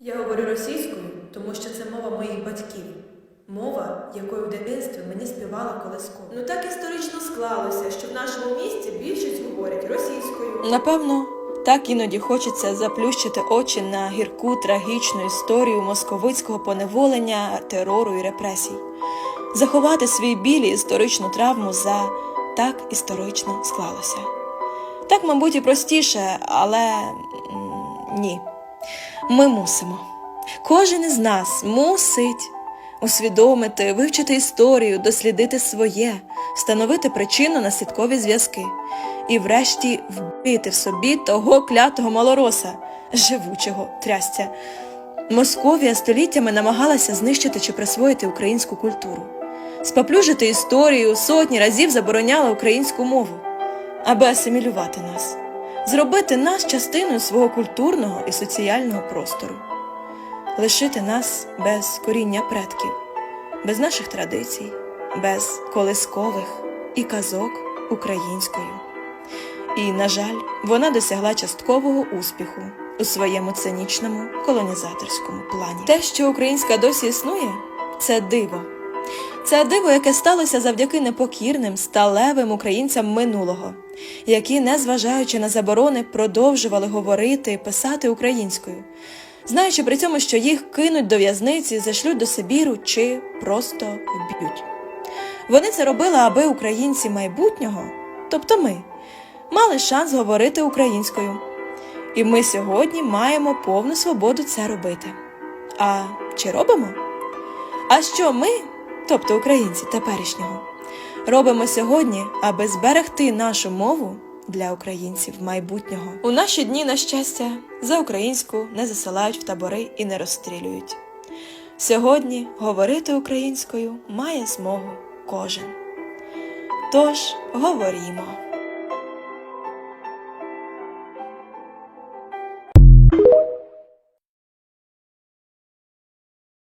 Я говорю російською, тому що це мова моїх батьків. Мова, якою в дитинстві мені співала колиско. Ну так історично склалося, що в нашому місті більшість говорять російською. Напевно, так іноді хочеться заплющити очі на гірку трагічну історію московицького поневолення, терору і репресій, заховати свій біль і історичну травму за так історично склалося. Так, мабуть, і простіше, але ні. Ми мусимо. Кожен із нас мусить усвідомити, вивчити історію, дослідити своє, встановити причинно наслідкові зв'язки і, врешті, вбити в собі того клятого малороса, живучого трястя. Московія століттями намагалася знищити чи присвоїти українську культуру, споплюжити історію, сотні разів забороняла українську мову, аби асимілювати нас, зробити нас частиною свого культурного і соціального простору, лишити нас без коріння предків, без наших традицій, без колискових і казок українською. І, на жаль, вона досягла часткового успіху у своєму цинічному колонізаторському плані. Те, що українська досі існує, це диво. Це диво, яке сталося завдяки непокірним, сталевим українцям минулого, які, незважаючи на заборони, продовжували говорити писати українською, знаючи при цьому, що їх кинуть до в'язниці, зашлють до Сибіру чи просто вб'ють. Вони це робили, аби українці майбутнього, тобто ми, мали шанс говорити українською. І ми сьогодні маємо повну свободу це робити. А чи робимо? А що ми, тобто українці теперішнього, робимо сьогодні, аби зберегти нашу мову для українців майбутнього? У наші дні, на щастя, за українську не засилають в табори і не розстрілюють. Сьогодні говорити українською має змогу кожен. Тож говорімо.